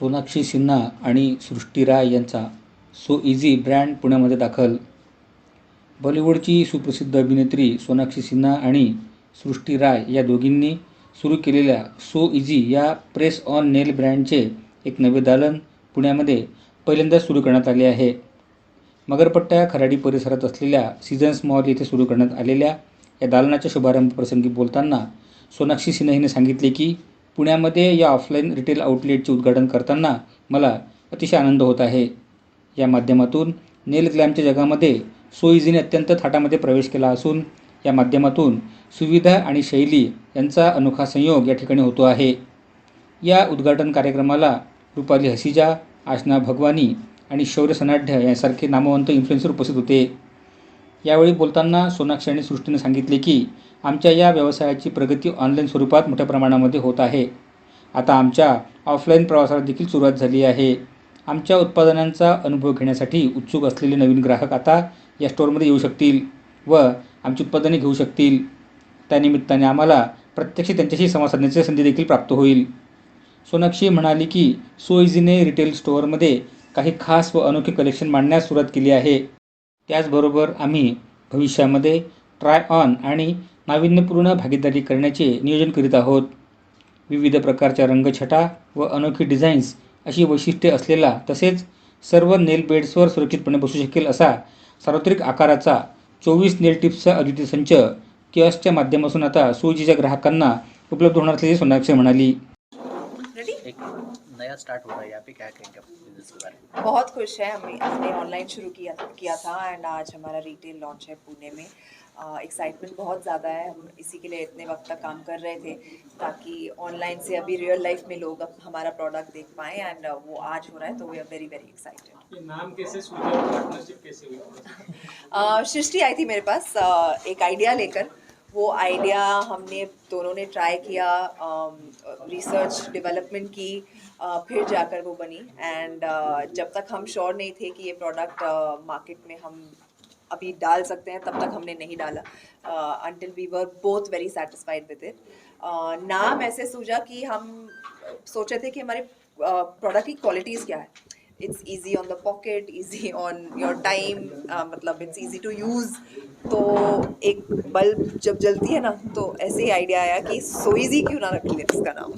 सोनाक्षी सिन्हा आणि सृष्टी राय यांचा so easy brand पुण्यामध्ये दाखल. बॉलिवूडची सुप्रसिद्ध अभिनेत्री सोनाक्षी सिन्हा आणि सृष्टी राय या दोघींनी सुरू केलेल्या सो इझी या प्रेस ऑन नेल ब्रँडचे एक नवे दालन पुण्यामध्ये पहिल्यांदाच सुरू करण्यात आले आहे. मगरपट्ट्या खराडी परिसरात असलेल्या सीझन्स मॉल येथे सुरू करण्यात आलेल्या या दालनाच्या शुभारंभ प्रसंगी बोलताना सोनाक्षी सिन्हा हिने सांगितले की पुण्यामध्ये या ऑफलाईन रिटेल आउटलेटचे उद्घाटन करताना मला अतिशय आनंद होत आहे. या माध्यमातून नेल ग्लॅमच्या जगामध्ये सोयीजीने अत्यंत थाटामध्ये प्रवेश केला असून या माध्यमातून सुविधा आणि शैली यांचा अनोखा संयोग या ठिकाणी होतो आहे. या उद्घाटन कार्यक्रमाला रुपाली हसिजा आशना भगवानी आणि शौर्य सनाढ्य यांसारखे नामवंत इन्फ्लुएन्सर उपस्थित होते. यावेळी बोलताना सोनाक्षी आणि सृष्टीने सांगितले की आमच्या या व्यवसायाची प्रगती ऑनलाईन स्वरूपात मोठ्या प्रमाणामध्ये होत आहे. आता आमच्या ऑफलाईन प्रवासाला देखील सुरुवात झाली आहे. आमच्या उत्पादनांचा अनुभव घेण्यासाठी उत्सुक असलेले नवीन ग्राहक आता या स्टोअरमध्ये येऊ शकतील व आमची उत्पादने घेऊ शकतील. त्यानिमित्ताने आम्हाला प्रत्यक्ष त्यांच्याशी संवाद साधण्याची संधी देखील प्राप्त होईल. सोनाक्षी म्हणाली की सोईझीने रिटेल स्टोअरमध्ये काही खास व अनोखे कलेक्शन मांडण्यास सुरुवात केली आहे. त्याचबरोबर आम्ही भविष्यामध्ये ट्राय ऑन आणि नाविन्यपूर्ण भागीदारी करण्याचे नियोजन करीत आहोत. विविध प्रकारच्या रंगछटा व अनोखी डिझाईन्स अशी वैशिष्ट्ये असलेला तसेच सर्व नेल बेड्सवर सुरक्षितपणे बसू शकेल असा सार्वत्रिक आकाराचा चोवीस नेल टिप्सचा अद्वितीय संच किऑस्कच्या माध्यमातून आता सुजीच्या ग्राहकांना उपलब्ध होणार असल्याचे सोनाक्षी म्हणाली. नया स्टार्ट हो रहा है यहाँ पे क्या कहेंगे बिज़नेस के बारे में? बहुत खुश है हम हमने ऑनलाइन शुरू किया किया था एंड आज हमारा रिटेल लॉन्च है पुणे में। एक्साइटमेंट uh, बहुत ज़्यादा है। हम इसी के लिए इतने वक्त तक काम कर रहे थे ताकि ऑनलाइन से अभी रियल लाइफ में लोग अब हमारा प्रोडक्ट देख पाएँ एंड uh, वो आज हो रहा है तो we are very very excited ये नाम कैसे पार्टनरशिप कैसे हुई? सृष्टि आई थी मेरे पास अ, एक आइडिया लेकर। वो आइडिया हमने दोनों ने ट्राई किया रिसर्च डेवलपमेंट की अ, फिर जाकर वो बनी एंड जब तक हम श्योर नहीं थे कि ये प्रोडक्ट मार्केट में हम अभी डाल सकते हैं तब तक हमने नहीं डाला। Until we were both very satisfied with it नाम ऐसे सूझा कि हम सोचे थे कि हमारे प्रोडक्ट की क्वालिटीज़ क्या है। It's easy on the pocket easy on your time मतलब इट्स इजी टू यूज़ तो एक बल्ब जब जलती है ना तो ऐसे ही आइडिया आया कि सोईजी क्यों ना रख लें इसका नाम?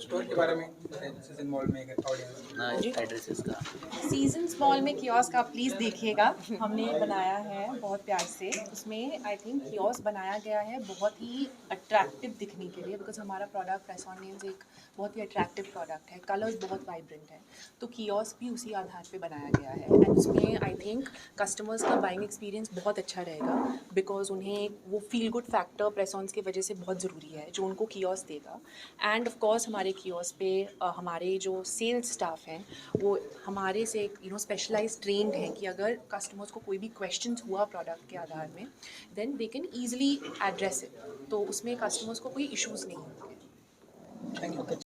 स्टोर के बारे में सीज़न मॉल में एक ऑडियंस हाँ सीजन्स मॉल में कियोस्क आप प्लीज़ देखिएगा। हमने बनाया है बहुत प्यार से। उसमें आई थिंक कियोस्क बनाया गया है बहुत ही अट्रैक्टिव दिखने के लिए बिकॉज़ हमारा प्रोडक्ट रेसॉन नेम्स एक बहुत ही अट्रैक्टिव प्रोडक्ट है। कलर्स बहुत वाइब्रेंट है। तो कियोस्क भी उसी आधार पे बनाया गया है। एंड उसमें आई थिंक कस्टमर्स का बाइंग एक्सपीरियंस बहुत अच्छा रहेगा बिकॉज़ उन्हें वो फील गुड फैक्टर प्रेसॉन्स की वजह से बहुत ज़रूरी है जो उनको कियोस्क देगा। एंड ऑफ़ कोर्स हमारे कियोस्क पे हमारे जो सेल्स स्टाफ हैं, वो हमारे से यू नो स्पेशलाइज ट्रेंड हैं कि अगर कस्टमर्स को कोई भी क्वेश्चन हुआ प्रोडक्ट के आधार में then they can easily address it तो उसमें कस्टमर्स को कोई इश्यूज़ नहीं होंगे